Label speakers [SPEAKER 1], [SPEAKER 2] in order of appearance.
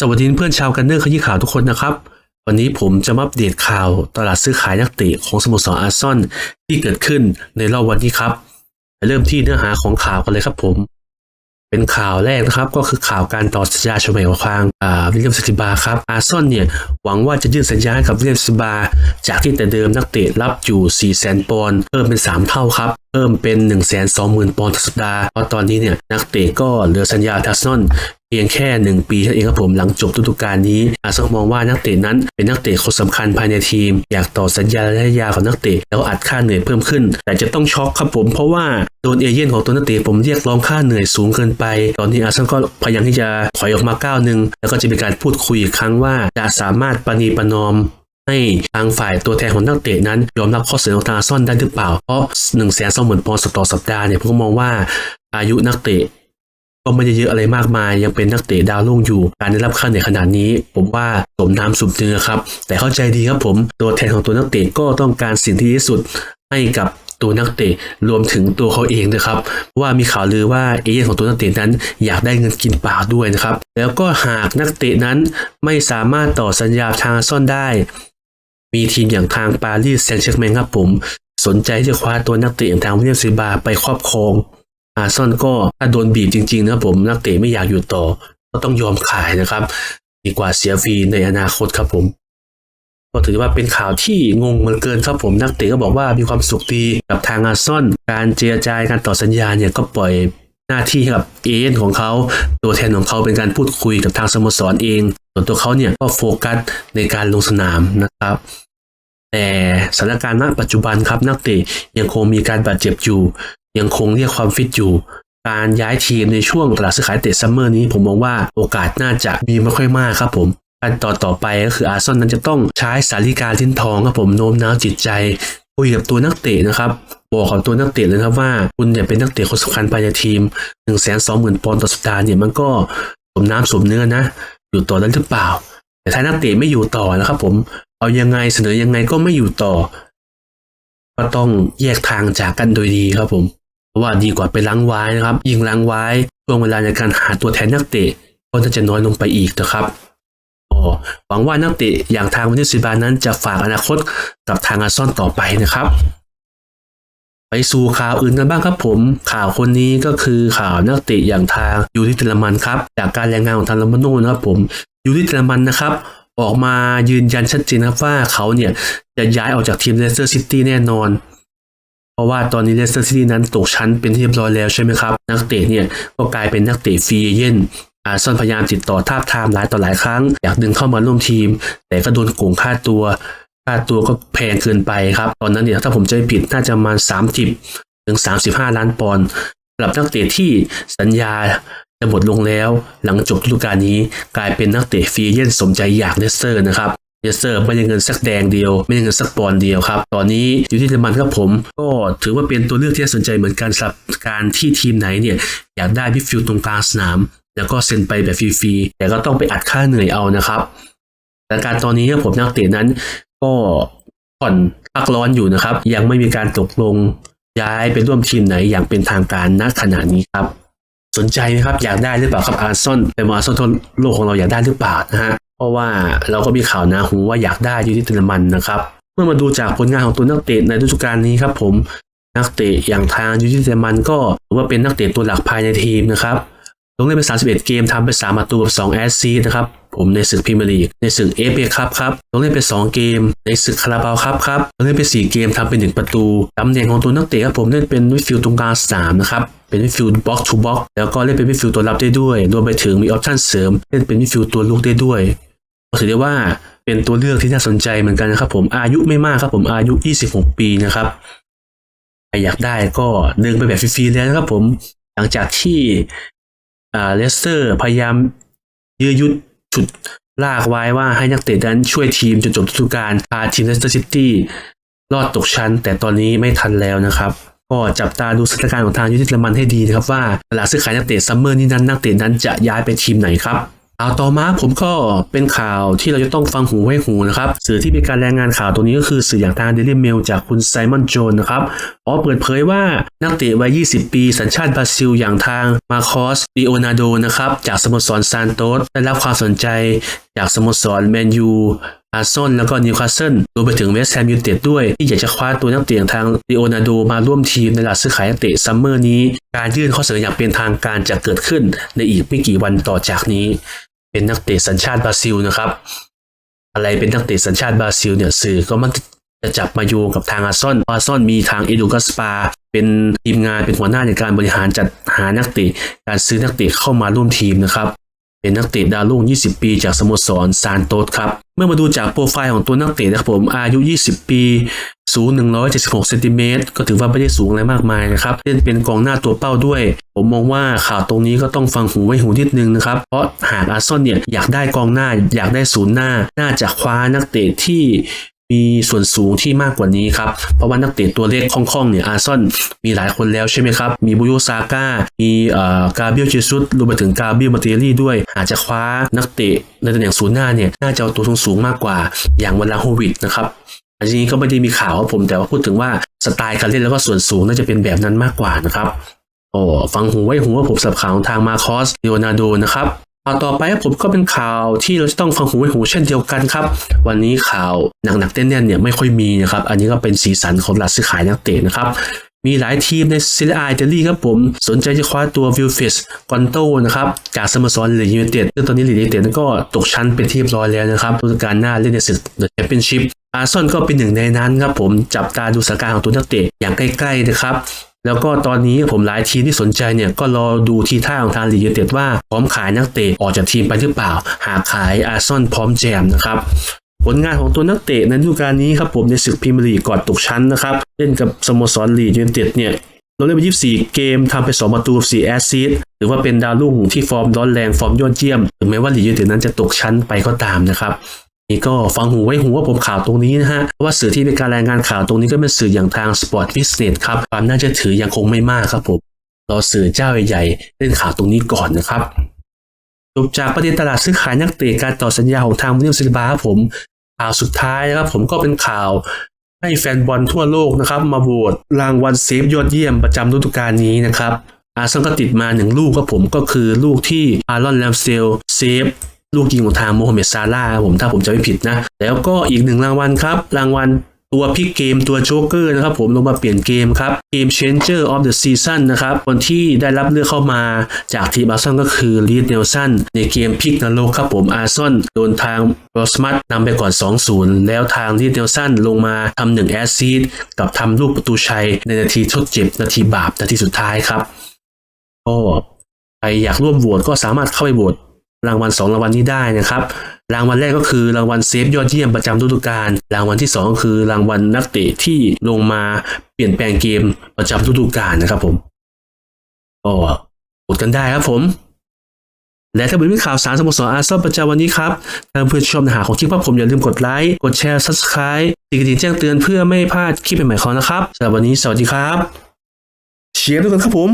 [SPEAKER 1] สวัสดีเพื่อนชาวกันเนอร์ขยี้ข่าวทุกคนนะครับ วันนี้ผมจะมาอัปเดตข่าวตลาดซื้อขายนักเตะของสโมสรอาร์ซอลที่เกิดขึ้นในรอบวันนี้ครับเริ่มที่เนื้อหาของข่าวกันเลยครับผม เป็นข่าวแรกนะครับก็คือข่าวการต่อสัญญาชมเมลควางอ่าวิลเลียมสติบาครับอาร์ซอลเนี่ยหวังว่าจะยื่นสัญญาให้กับวิลเลียมสติบา จากที่แต่เดิมนักเตะรับอยู่4 0 0 0 0 0ปอนด์เพิ่มเป็น 3 เท่าครับเพิ่มเป็น 1 2 0 0 0 0 ปอนด์ต่อสัปดาห์เพราะตอนนี้เนี่ยนักเตะก็เหลือสัญญาทัสนอน เพียงแค่ 1 ปีเท่านั้นเองครับผมหลังจบฤดูกาลนี้อาซนอลมองว่านักเตะนั้นเป็นนักเตะคนสำคัญภายในทีม อยากต่อสัญญาระยะยาวของนักเตะแล้วอัดค่าเหนื่อยเพิ่มขึ้น แต่จะต้องช็อกครับผมเพราะว่าโดนเอเย่นของตัวนักเตะผมเรียกร้องค่าเหนื่อยสูงเกินไป ตอนนี้อาซนอลก็พยายามที่จะถอยออกมาก้าวหนึ่งแล้วก็จะมีการพูดคุยอีกครั้งว่าจะสามารถปณีประนอมให้ทางฝ่ายตัวแทนของนักเตะนั้น ยอมรับข้อเสนอของทางอาร์เซนอลได้หรือเปล่า เพราะ1นึ่งแสนสองหมื่นปอนด์ต่อสัปดาห์เนี่ยผมก็มองว่าอายุนักเตะ ก็ไม่ได้เยอะอะไรมากมาย ยังเป็นนักเตะดาวรุ่งอยู่ การได้รับค่าเหนื่อยขนาดนี้ ผมว่าสมน้ำสุมเนื้อครับ แต่เข้าใจดีครับผมตัวแทนของตัวนักเตะก็ต้องการสิ่งที่ดีที่สุดให้กับตัวนักเตะรวมถึงตัวเขาเองนะครับว่ามีข่าวลือว่าเอเย่นของตัวนักเตะนั้นอยากได้เงินกินเปล่าด้วยนะครับ แล้วก็หากนักเตะนั้นไม่สามารถต่อสัญญาทางอาร์เซอนได้ มีทีมอย่างทางปารีสแซงต์แชร์แมงครับผม สนใจจะคว้าตัวนักเตะอย่างทางวิลเลียมซิบาไปครอบครอง อาร์เซนอลก็ถ้าโดนบีบจริงๆนะครับผมนักเตะไม่อยากอยู่ต่อ ก็ต้องยอมขายนะครับ ดีกว่าเสียฟรีในอนาคตครับผม ก็ถือว่าเป็นข่าวที่งงเหมือนเกินครับผมนักเตะก็บอกว่ามีความสุขดีกับทางอาร์เซนอลการเจรจาการต่อสัญญาเนี่ยก็ปล่อยหน้าที่กับเอเย่นของเขา ตัวแทนของเขาเป็นการพูดคุยกับทางสโมสรเอง ส่วนตัวเขาเนี่ยก็โฟกัสในการลงสนามนะครับ แต่สถานการณ์ณปัจจุบันครับนักเตะยังคงมีการบาดเจ็บอยู่ ยังคงเรียกความฟิตอยู่ การย้ายทีมในช่วงตลาดซื้อขายเตะซัมเมอร์นี้ผมมองว่าโอกาสน่าจะมีไม่ค่อยมากครับผมการต่อต่อไปก็คืออาร์ซอลนั้นจะต้องใช้สาริกาลิ้นทองครับผมโน้มน้าวจิตใจคุยกับตัวนักเตะนะครับบอกกับตัวนักเตะเลยครับว่าคุณเนี่ยเป็นนักเตะคนสำคัญภายในทีม1นึ่งแสนสองหมื่นปอนด์ต่อสัปดาห์เนี่ยมันก็สมน้ำสมเนื้อนะ อยู่ต่อได้หรือเปล่า แต่ถ้านักเตะไม่อยู่ต่อนะครับผมเอายังไงเสนอยังไงก็ไม่อยู่ต่อ ก็ต้องแยกทางจากกันโดยดีครับผม ราะว่าดีกว่าไปล้างไว้นะครับยิ่งล้างไว้ช่วงเวลาในการหาตัวแทนนักเตะก็น่าจะน้อยลงไปอีกนะครับหวังว่านักเตะอย่างทางวินิซิบานั้นจะฝากอนาคตกับทางอาซอนต่อไปนะครับ ไปสู่ข่าวอื่นกันบ้างครับผม ข่าวคนนี้ก็คือข่าวนักเตะอย่างทางยูริเตลมันครับ จากการรายงานของทางลามาโนนะครับผมยูริเตลมันนะครับ ออกมายืนยันชัดเจนครับว่าเขาเนี่ยจะย้ายออกจากทีมเลสเตอร์ซิตี้แน่นอน เพราะว่าตอนนี้เลสเตอร์ซิตี้นั้นตกชั้นเป็นที่เรียบร้อยแล้วใช่ไหมครับ นักเตะเนี่ยก็กลายเป็นนักเตะฟรีเอเย่นอาร์ซอลพยายามติดต่อทาบทามหลายต่อหลายครั้ง อยากดึงเข้ามาร่วมทีม แต่ก็โดนโกงค่าตัว ค่าตัวก็แพงเกินไปครับ ตอนนั้นเนี่ยถ้าผมจำไม่ผิดน่าจะประมาณ30ถึง35ล้านปอนด์สำหรับนักเตะที่สัญญาจะหมดลงแล้ว หลังจบฤดูกาลนี้กลายเป็นนักเตะฟรีเอเย่นสมใจอยากเลสเตอร์นะครับ เลสเตอร์ไม่ได้เงินสักแดงเดียว ไม่ได้เงินสักปอนเดียวครับ ตอนนี้อยู่ที่เยอรมันครับผม ก็ถือว่าเป็นตัวเลือกที่น่าสนใจเหมือนกันสำหรับการที่ทีมไหนเนี่ยอยากได้มิดฟิลด์ตรงกลางสนาม แล้วก็เซ็นไปแบบฟรีๆแต่ก็ต้องไปอัดค่าเหนื่อยเอานะครับแต่การตอนนี้ครับผมนักเตะนั้น ก็ผ่อนพักร้อนอยู่นะครับ ยังไม่มีการตกลงย้ายไปร่วมทีมไหนอย่างเป็นทางการณขณะนี้ครับ สนใจไหมครับอยากได้หรือเปล่าครับอาร์ซอลเป็นอาร์ซอลทั่วโลกของเราอยากได้หรือเปล่านะฮะ เพราะว่าเราก็มีข่าวนะหูว่าอยากได้อยู่ที่เยอรมันนะครับ เมื่อมาดูจากผลงานของตัวนักเตะในฤดูกาลนี้ครับผมนักเตะอย่างทางยูที่เยอรมันก็ถือว่าเป็นนักเตะตัวหลักภายในทีมนะครับลงเล่นไป 31 เกมทำไป 3 ประตูกับ 2 แอสซิสต์นะครับ ผมในศึกพรีเมียร์ลีก ในศึกเอฟเอคัพครับ ลงเล่นไป 2 เกม ในศึกคาราบาวครับครับ ลงเล่นไป 4 เกมทำไป 1 ประตู ตำแหน่งของตัวนักเตะครับผมเล่นเป็นมิฟิลด์ตรงกลางสนามนะครับ เป็นมิฟิลด์บ็อกซ์ทูบ็อกแล้วก็เล่นเป็นมิฟิลด์ตัวรับได้ด้วย รวมไปถึงมีออปชั่นเสริม เล่นเป็นมิฟิลตัวลุกได้ด้วย ถือได้ว่าเป็นตัวเลือกที่น่าสนใจเหมือนกันนะครับ ผมอายุไม่มากครับผมอายุ 26 ปีนะครับใครอยากได้ก็ดึงไปแบบฟรีๆแล้วนะครับ ผมหลังจากที่อ่าเลสเตอร์พยายามยื้อยุดฉุดลากไว้ว่าให้นักเตะนั้นช่วยทีมจนจบฤดูกาลพาทีมเลสเตอร์ซิตี้รอดตกชั้น แต่ตอนนี้ไม่ทันแล้วนะครับ ก็จับตาดูสถานการณ์ของทางยูนิตเรมันให้ดีนะครับ ว่าตลาดซื้อขายนักเตะซัมเมอร์นี้นั้นนักเตะนั้นจะย้ายไปทีมไหนครับ ข่าต่อมาผมก็เป็นข่าวที่เราจะต้องฟังหูไว้หูนะครับสื่อที่มีการรายงานข่าวตัวนี้ก็คือสื่ออย่างทาง Daily Mail จากคุณไซมอนโจนนะครับอ๋อเปิดเผยว่านักเตะวัย 20 ปี สัญชาติบราซิล อย่างทางมาคอสดิโอนาโดนะครับจากสโมสรซานโตสได้รับความสนใจจากสโมสรแมนยูอาร์ซอนแล้วก็นิวคาสเซิลรวมไปถึงเวสต์แฮมยูไนเต็ดด้วย ที่อยากจะคว้าตัวนักเตะอย่างทางดิโอนาโดมาร่วมทีมในตลาดซื้อขายนักเตะซัมเมอร์นี้ การยื่นข้อเสนออย่างเป็นทางการจะเกิดขึ้นในอีกไม่กี่วันต่อจากนี้ เป็นนักเตะสัญชาติบราซิลนะครับ อะไรเป็นนักเตะสัญชาติบราซิลเนี่ยสื่อก็มักจะจับมาโยงกับทางอาร์ซอนอาร์ซอนมีทางเอดูกัสปา เป็นทีมงานเป็นหัวหน้าในการบริหารจัดหานักเตะการซื้อนักเตะเข้ามาร่วมทีมนะครับ เป็นนักเตะดาวรุ่ง 20 ปีจากสโมสรซานโตสครับ เมื่อมาดูจากโปรไฟล์ของตัวนักเตะนะครับผมอายุ 20 ปีสูง 176เซนติเมตรก็ถือว่าไม่ได้สูงอะไรมากมายนะครับ เล่นเป็นกองหน้าตัวเป้าด้วย ผมมองว่าข่าวตรงนี้ก็ต้องฟังหูไว้หูนิดนึงนะครับ เพราะหากอาร์ซอนเนี่ยอยากได้กองหน้าอยากได้ศูนย์หน้า น่าจะคว้านักเตะที่ มีส่วนสูงที่มากกว่านี้ครับ เพราะว่านักเตะตัวเล็กคล่องๆเนี่ยอาร์ซอนมีหลายคนแล้วใช่ไหมครับ มีบุโยซาก้า มีเอ่อกาเบียลเจซุสรวมไปถึงกาเบียลมาเตลี่ด้วย อาจจะคว้านักเตะในตำแหน่งศูนย์หน้าเนี่ยน่าจะเอาตัวสูงๆมากกว่าอย่างวันลาโฮวิดนะครับอันนี้ก็ไม่ได้มีข่าวว่าผมแต่ว่าพูดถึงว่าสไตล์การเล่นแล้วก็ส่วนสูงน่าจะเป็นแบบนั้นมากกว่านะครับโอ้ฟังหูไว้หูว่าผมสับข่าวของทางมาคอสเลโอนาโดนะครับ ข่าวต่อไปผมก็เป็นข่าวที่เราจะต้องฟังหูไว้หูเช่นเดียวกันครับ วันนี้ข่าวหนักๆแน่นๆเนี่ยไม่ค่อยมีนะครับ อันนี้ก็เป็นสีสันของตลาดซื้อขายนักเตะนะครับมีหลายทีมในซีเรียอิตาลีครับผม สนใจจะคว้าตัววิลฟิสกอนโตนะครับ จากสโมสรลีดยูไนเต็ดซึ่งตอนนี้ลีดยูไนเต็ดก็ตกชั้นเป็นที่เรียบร้อยแล้วนะครับฤดูกาลหน้าเล่นในศึกเดอะแชมเปี้ยนชิพอาร์ซอนก็เป็นหนึ่งในนั้นครับผมจับตาดูสถานการณ์ของตัวนักเตะอย่างใกล้ๆนะครับ แล้วก็ตอนนี้ผมหลายทีมที่สนใจเนี่ยก็รอดูทีท่าของทางลีดยูไนเต็ดว่าพร้อมขายนักเตะออกจากทีมไปหรือเปล่า หากขายอาร์ซอนพร้อมแจมนะครับผลงานของตัวนักเตะในฤดูกาลนี้ครับผมในศึกพรีเมียร์ลีกก่อนตกชั้นนะครับเล่นกับสโมสรลีดยูไนเต็ดเนี่ยเราเล่นไป 24 เกมทำไป 2 ประตู4แอสซิสต์ถือว่าเป็นดาวรุ่งที่ฟอร์มร้อนแรงฟอร์มยอดเยี่ยม ถึงแม้ว่าลีดยูไนเต็ดนั้นจะตกชั้นไปก็ตามนะครับ นี่ก็ฟังหูไว้หูว่าผมข่าวตรงนี้นะฮะว่าสื่อที่มีการรายงานข่าวตรงนี้ก็เป็นสื่ออย่างทาง Sport Business ครับความน่าเชื่อถือยังคงไม่มากครับผมรอสื่อเจ้าใหญ่ๆเล่นข่าวตรงนี้ก่อนนะครับจบจากประเด็นตลาดซื้อขายนักเตะการต่อสัญญาของทางวิลเลียมซิลบาครับผมข่าวสุดท้ายนะครับผมก็เป็นข่าวให้แฟนบอลทั่วโลกนะครับ มาโหวตรางวัลเซฟยอดเยี่ยมประจำฤดูกาลนี้นะครับอาร์เซนอลก็ติดมาหนึ่งลูกครับผมก็คือลูกที่อารอนแลมเซลเซฟ ลูกยิงของทางโมฮัมเหม็ดซาร่าครับผมถ้าผมจะไม่ผิดนะ แล้วก็อีกหนึ่งรางวัลครับ รางวัลตัวพลิกเกมตัวโจ๊กเกอร์นะครับผมลงมาเปลี่ยนเกมครับเกม Changer of the Season นะครับคนที่ได้รับเลือกเข้ามาจากทีมอาร์ซอนก็คือลีดเนลสันในเกมพลิกนรกครับผมอาร์ซอนโดนทางโรสมัตนำไปก่อน 2-0 แล้วทางลีดเนลสันลงมาทำหนึ่งแอสซีดกับทำลูกประตูชัยในนาทีทดเจ็บ นาทีบาป นาทีสุดท้ายครับก็ใครอยากร่วมโหวตก็สามารถเข้าไปโหวต รางวัลสองรางวัลนี้ได้นะครับ รางวัลแรกก็คือรางวัลเซฟยอดเยี่ยมประจำฤดูกาลรางวัลที่สองก็คือรางวัลนักเตะที่ลงมาเปลี่ยนแปลงเกมประจำฤดูกาลนะครับผมก็โหวตกันได้ครับผมและถ้าเป็นข่าวสารสโมสรอาร์เซนอลประจำวันนี้ครับถ้าเพื่อนชอบเนื้อหาของคลิปผมอย่าลืมกดไลค์ กดแชร์ subscribe ติดกระดิ่งแจ้งเตือนเพื่อไม่พลาดคลิปใหม่ๆของนะครับสำหรับวันนี้สวัสดีครับ เชียร์ด้วยกันครับผม